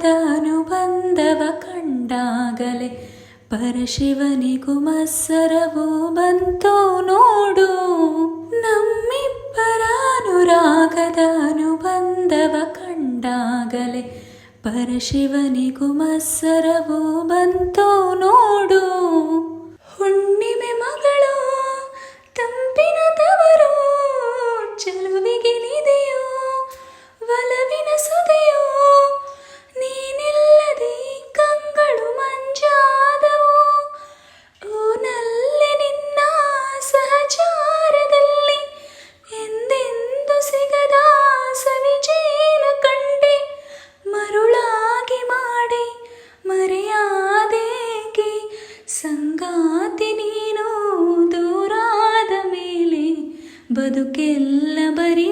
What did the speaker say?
ಅನುರಾಗದ ಅನುಬಂಧವ ಕಂಡಾಗಲೇ ಪರಶಿವನಿಗೂ ಮತ್ಸರವು ಬಂತು ನೋಡು. ನಮ್ಮಿಬ್ಬರ ಅನುರಾಗದ ಅನುಬಂಧವ ಕಂಡಾಗಲೇ ಪರಶಿವನಿಗೂ ಮತ್ಸರವು ಬಂತು ನೋಡು ಸಂಗಾತಿ ನೀನು ದೂರಾದ ಮೇಲೆ ಬದುಕೆಲ್ಲ ಬರೀ